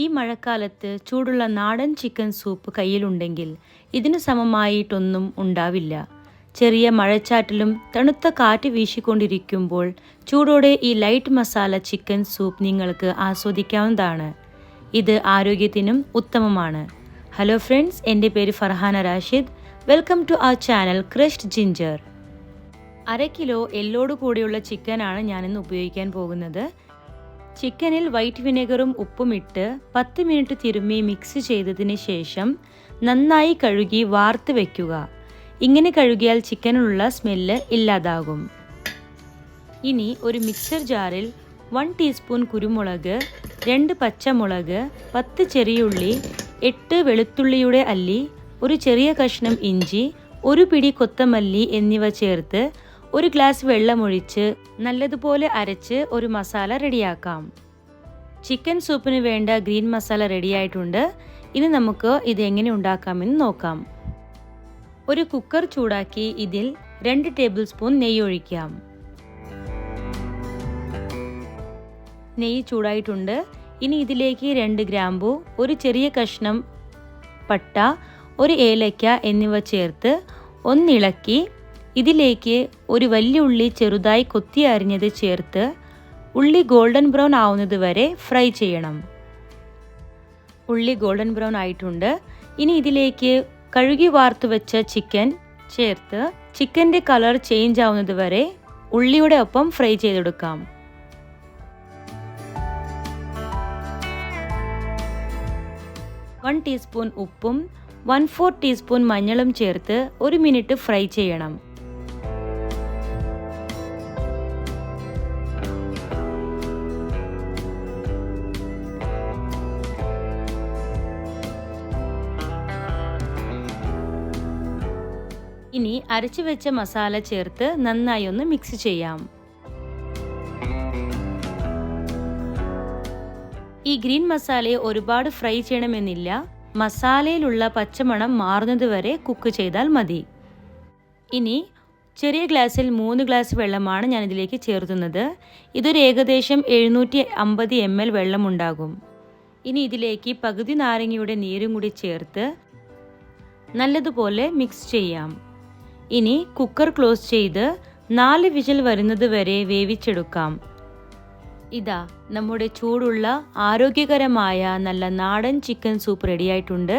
ഈ മഴക്കാലത്ത് ചൂടുള്ള നാടൻ ചിക്കൻ സൂപ്പ് കയ്യിലുണ്ടെങ്കിൽ ഇതിനു സമമായിട്ടൊന്നും ഉണ്ടാവില്ല. ചെറിയ മഴച്ചാറ്റിലും തണുത്ത കാറ്റ് വീശിക്കൊണ്ടിരിക്കുമ്പോൾ ചൂടോടെ ഈ ലൈറ്റ് മസാല ചിക്കൻ സൂപ്പ് നിങ്ങൾക്ക് ആസ്വദിക്കാവുന്നതാണ്. ഇത് ആരോഗ്യത്തിനും ഉത്തമമാണ്. ഹലോ ഫ്രണ്ട്സ് എന്റെ പേര് Farhana Rashid. Welcome to our channel crushed ginger അര കിലോ എല്ലോട് കൂടിയുള്ള ചിക്കനാണ് ഞാനിന്ന് ഉപയോഗിക്കാൻ പോകുന്നത്. ചിക്കനിൽ വൈറ്റ് വിനെഗറും ഉപ്പും ഇട്ട് പത്ത് മിനിറ്റ് തിരുമ്മി മിക്സ് ചെയ്തതിന് ശേഷം നന്നായി കഴുകി വാർത്ത് വയ്ക്കുക ഇങ്ങനെ കഴുകിയാൽ ചിക്കനിലുള്ള സ്മെല്ല് ഇല്ലാതാകും. ഇനി ഒരു മിക്സർ ജാറിൽ വൺ ടീസ്പൂൺ കുരുമുളക് രണ്ട് പച്ചമുളക് പത്ത് ചെറിയുള്ളി എട്ട് വെളുത്തുള്ളിയുടെ അല്ലി ഒരു ചെറിയ കഷ്ണം ഇഞ്ചി ഒരു പിടി കൊത്തമല്ലി എന്നിവ ചേർത്ത് ഒരു ഗ്ലാസ് വെള്ളമൊഴിച്ച് നല്ലതുപോലെ അരച്ച് ഒരു മസാല റെഡിയാക്കാം. ചിക്കൻ സൂപ്പിന് വേണ്ട ഗ്രീൻ മസാല റെഡിയായിട്ടുണ്ട്. ഇനി നമുക്ക് ഇത് എങ്ങനെ ഉണ്ടാക്കാമെന്ന് നോക്കാം. ഒരു കുക്കർ ചൂടാക്കി ഇതിൽ രണ്ട് ടേബിൾ സ്പൂൺ നെയ്യ് ഒഴിക്കാം. നെയ്യ് ചൂടായിട്ടുണ്ട്. ഇനി ഇതിലേക്ക് രണ്ട് ഗ്രാമ്പു ഒരു ചെറിയ കഷ്ണം പട്ട ഒരു ഏലക്ക എന്നിവ ചേർത്ത് ഒന്നിളക്കി ഇതിലേക്ക് ഒരു വലിയ ഉള്ളി ചെറുതായി കൊത്തി അരിഞ്ഞത് ചേർത്ത് ഉള്ളി ഗോൾഡൻ ബ്രൗൺ ആവുന്നത് വരെ ഫ്രൈ ചെയ്യണം. ഉള്ളി ഗോൾഡൻ ബ്രൗൺ ആയിട്ടുണ്ട്. ഇനി ഇതിലേക്ക് കഴുകി വാർത്തു വെച്ച ചിക്കൻ ചേർത്ത് ചിക്കന്റെ കളർ ചേഞ്ച് ആവുന്നത് വരെ ഉള്ളിയുടെ ഒപ്പം ഫ്രൈ ചെയ്തെടുക്കാം. വൺ ടീസ്പൂൺ ഉപ്പും വൺ ഫോർ ടീസ്പൂൺ മഞ്ഞളും ചേർത്ത് ഒരു മിനിറ്റ് ഫ്രൈ ചെയ്യണം. ഇനി അരച്ചു വെച്ച മസാല ചേർത്ത് നന്നായി ഒന്ന് മിക്സ് ചെയ്യാം. ഈ ഗ്രീൻ മസാലയെ ഒരുപാട് ഫ്രൈ ചെയ്യണമെന്നില്ല. മസാലയിലുള്ള പച്ചമണം മാറുന്നത് വരെ കുക്ക് ചെയ്താൽ മതി. ഇനി ചെറിയ ഗ്ലാസ്സിൽ മൂന്ന് ഗ്ലാസ് വെള്ളമാണ് ഞാൻ ഇതിലേക്ക് ചേർത്തുന്നത്. ഇതൊരു ഏകദേശം എഴുന്നൂറ്റി അമ്പത് എം എൽ വെള്ളമുണ്ടാകും. ഇനി ഇതിലേക്ക് പകുതി നാരങ്ങയുടെ നീരും കൂടി ചേർത്ത് നല്ലതുപോലെ മിക്സ് ചെയ്യാം. ഇനി കുക്കർ ക്ലോസ് ചെയ്ത് നാല് വിജിൽ വരുന്നത് വരെ വേവിച്ചെടുക്കാം. ഇതാ നമ്മുടെ ചൂടുള്ള ആരോഗ്യകരമായ നല്ല നാടൻ ചിക്കൻ സൂപ്പ് റെഡിയായിട്ടുണ്ട്.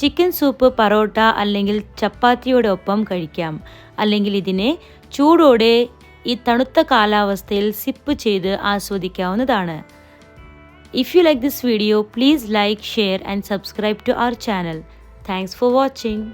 ചിക്കൻ സൂപ്പ് പറോട്ട അല്ലെങ്കിൽ ചപ്പാത്തിയോടെ ഒപ്പം കഴിക്കാം. അല്ലെങ്കിൽ ഇതിനെ ചൂടോടെ ഈ തണുത്ത കാലാവസ്ഥയിൽ സിപ്പ് ചെയ്ത് ആസ്വദിക്കാവുന്നതാണ്. If you like this video please like share and subscribe to our channel thanks for watching